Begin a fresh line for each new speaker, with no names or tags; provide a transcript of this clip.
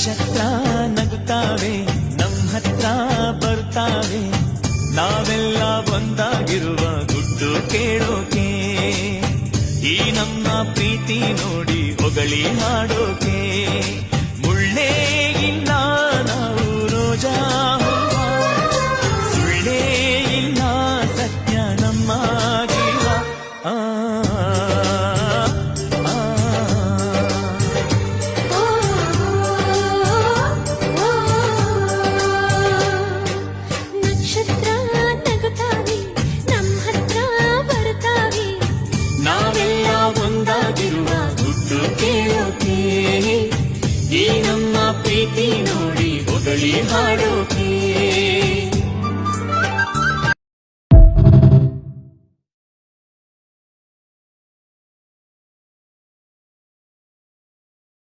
ನಕ್ಷತ್ರ ನಗುತ್ತಾವೆ ನಮ್ಮ ಹತ್ರ ಬರ್ತಾವೆ. ನಾವೆಲ್ಲ ಒಂದಾಗಿರುವ ಗುಡ್ಡು ಕೇಳೋಕೆ. ಈ ನಮ್ಮ ಪ್ರೀತಿ ನೋಡಿ ಹೊಗಳಿ ಮಾಡೋಕೆ ಮುಳ್ಳೇ ಇಲ್ಲ ನಾವು ರೋಜಾ. ಸುಳ್ಳೇ ಇಲ್ಲ ಸತ್ಯ ನಮ್ಮ ಈ ನಮ್ಮ ಪ್ರೀತಿ ನೋಡಿ ಹೊಗಳಿ ಹಾಡೋಕೆ.